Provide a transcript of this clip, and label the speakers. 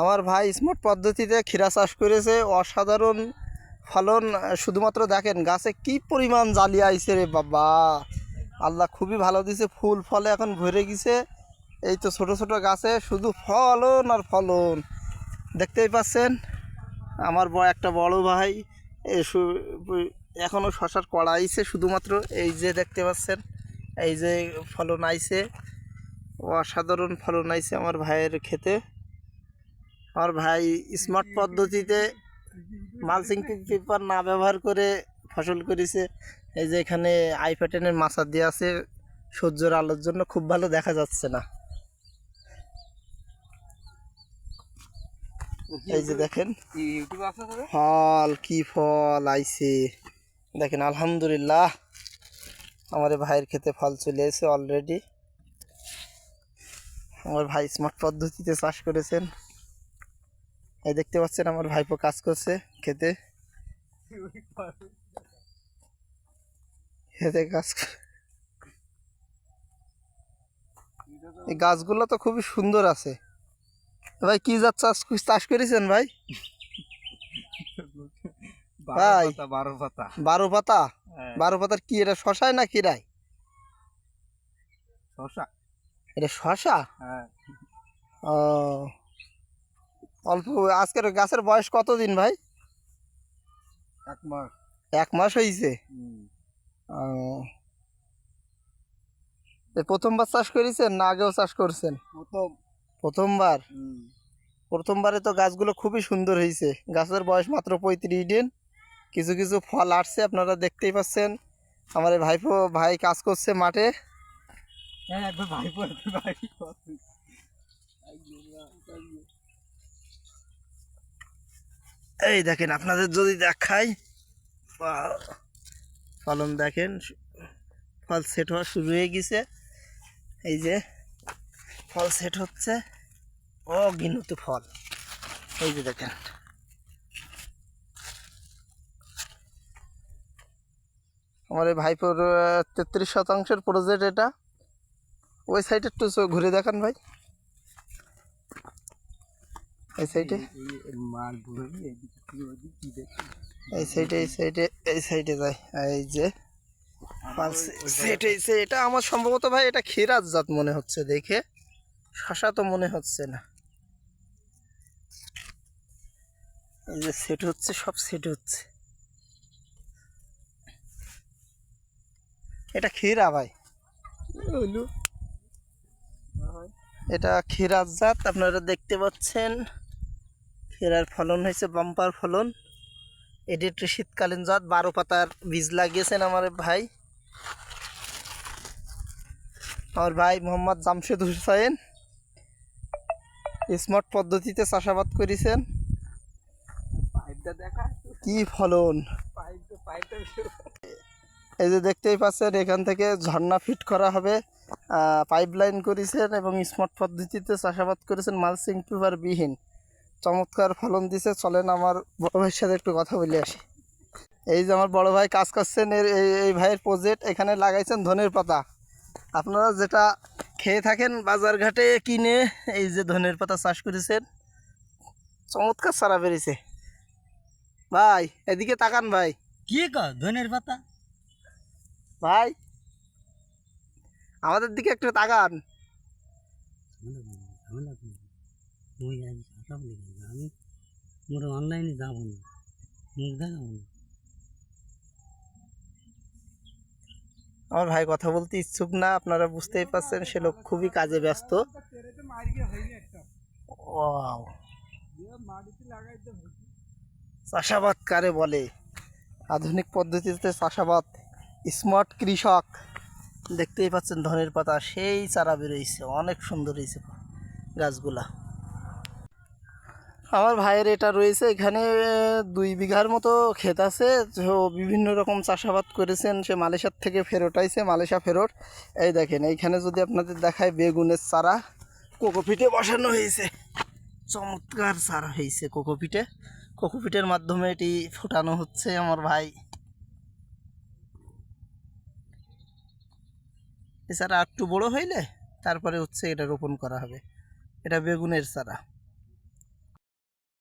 Speaker 1: আমার ভাই স্মার্ট পদ্ধতিতে ক্ষীরা চাষ করেছে, অসাধারণ ফলন শুধুমাত্র দেখেন গাছে কি পরিমাণ জালি আইছে রে বাবা। আল্লাহ খুবই ভালো দিছে, ফুল ফলে এখন ভরে গেছে। এই তো ছোট ছোট গাছে শুধু ফলন আর ফলন। দেখতেই পাচ্ছেন, আমার বড় একটা বড় ভাই এখনও শশার কড়া আইছে শুধুমাত্র। এই যে দেখতে পাচ্ছেন, এই যে ফলন আইছে, অসাধারণ ফলন আইছে আমার ভাইয়ের খেতে আমার ভাই স্মার্ট পদ্ধতিতে মালচিং পেপার না ব্যবহার করে ফসল করেছে। এই যে এখানে আই প্যাটার্নের মাছা দিয়ে আছে সূর্যের আলোর জন্য খুব ভালো দেখা যাচ্ছে না। এই যে দেখেন। ফল কি ফল আইছে। দেখেন আলহামদুলিল্লাহ আমার ভাইয়ের খেতে ফল চলে এসেছে অলরেডি আমার ভাই স্মার্ট পদ্ধতিতে চাষ করেছেন। এই দেখতে পাচ্ছেন আমার ভাইপো কাজ করছে খেতে। খেতে কাজ এই গাছগুলো তো খুবই সুন্দর আছে। ভাই কি জাত চাষ চাষ করেছেন ভাই?
Speaker 2: বারো
Speaker 1: ভাই।
Speaker 2: পাতা বারো পাতা।
Speaker 1: বারো পাতা?
Speaker 2: হ্যাঁ,
Speaker 1: বারো পাতার কি এটা শশায় না কিরায়
Speaker 2: শসা
Speaker 1: এটা শশা?
Speaker 2: হ্যাঁ।
Speaker 1: ও অল্প আজকের গাছের বয়স কতদিন ভাই?
Speaker 2: এক মাস।
Speaker 1: এক মাস হয়েছে প্রথমবার চাষ করেছেন না আগেও চাষ করছেন?
Speaker 2: প্রথম।
Speaker 1: প্রথমবার? প্রথমবারে তো গাছগুলো খুবই সুন্দর হয়েছে গাছের বয়স মাত্র পঁয়ত্রিশ দিন। কিছু কিছু ফল আসছে আপনারা দেখতেই পাচ্ছেন। আমার ভাইপো ভাই কাজ করছে মাঠে।
Speaker 2: হ্যাঁ একবার ভাই ভাই
Speaker 1: এই দেখেন, আপনাদের যদি দেখাই ফলন দেখেন, ফল সেট হওয়া শুরু হয়ে গেছে। এই যে, ফল সেট হচ্ছে ও গিনুত ফল। এই যে দেখেন। আমার এই ভাইপোর তেত্রিশ শতাংশের প্রজেক্ট এটা। ওই সাইডে একটু ঘুরে দেখান ভাই। এই সাইডে? এই সাইডে এই সাইডে এই সাইডে যায় এই যে সেট হয়েছে এটা আমার সম্ভবত ভাই এটা ক্ষীরাত জাত মনে হচ্ছে দেখে। শশা তো মনে হচ্ছে না। এই যে সেট হচ্ছে সব সেট হচ্ছে। এটা ক্ষীরা ভাই। এটা ক্ষীরাত জাত আপনারা দেখতে পাচ্ছেন। ক্ষীরার ফলন হয়েছে বাম্পার ফলন। এটি একটি শীতকালীন জাত, বারো পাতার বীজ লাগিয়েছেন আমার ভাই। আমার ভাই মোহাম্মদ জামশেদ হুসাইন স্মার্ট পদ্ধতিতে চাষাবাদ করেছেন। কি ফলন? এই যে দেখতেই পাচ্ছেন, এখান থেকে ঝর্ণা ফিট করা হবে। পাইপ লাইন করেছেন এবং স্মার্ট পদ্ধতিতে চাষাবাদ করেছেন মালসিং পেপার বিহীন। চমৎকার ফলন দিছে। চলেন আমার বড় ভাইয়ের সাথে একটু কথা বলে আসি। এই যে আমার বড় ভাই কাজ করছেন এর এই ভাইয়ের প্রজেক্ট এখানে লাগাইছেন ধনের পাতা। আপনারা যেটা খেয়ে থাকেন বাজার ঘাটে কিনে এই যে ধনের পাতা চাষ করেছেন চমৎকার সারা বেরিয়েছে। ভাই এদিকে তাকান ভাই।
Speaker 2: কি ধনের পাতা?
Speaker 1: ভাই আমাদের দিকে একটু তাকান।
Speaker 3: সব লিখে আমি মোর অনলাইনে যাব না। মুখ দেখাবো না।
Speaker 1: আমার ভাই কথা বলতে ইচ্ছুক না, আপনারা বুঝতেই পারছেন, সে লোক খুবই কাজে ব্যস্ত। চাষাবাদ কারে বলে? আধুনিক পদ্ধতিতে চাষাবাদ। স্মার্ট কৃষক। দেখতেই পাচ্ছেন ধনের পাতা, সেই চারা বেরোইছে, অনেক সুন্দর হয়েছে গাছগুলা। আমার ভাইয়ের এটা রয়েছে, এখানে দুই বিঘার মতো ক্ষেত আছে। তো বিভিন্ন রকম চাষাবাদ করেছেন, সে মালয়েশিয়ার থেকে ফেরত আইছে, মালয়েশিয়া ফেরত। এই দেখেন, এইখানে যদি আপনাদের দেখায় বেগুনের চারা কোকোপিটে বসানো হয়েছে। চমৎকার চারা হয়েছে কোকোপিটে কোকোপিটের মাধ্যমে এটি ফুটানো হচ্ছে আমার ভাই। এছাড়া একটু বড় হইলে, তারপরে হচ্ছে এটা রোপণ করা হবে। এটা বেগুনের চারা।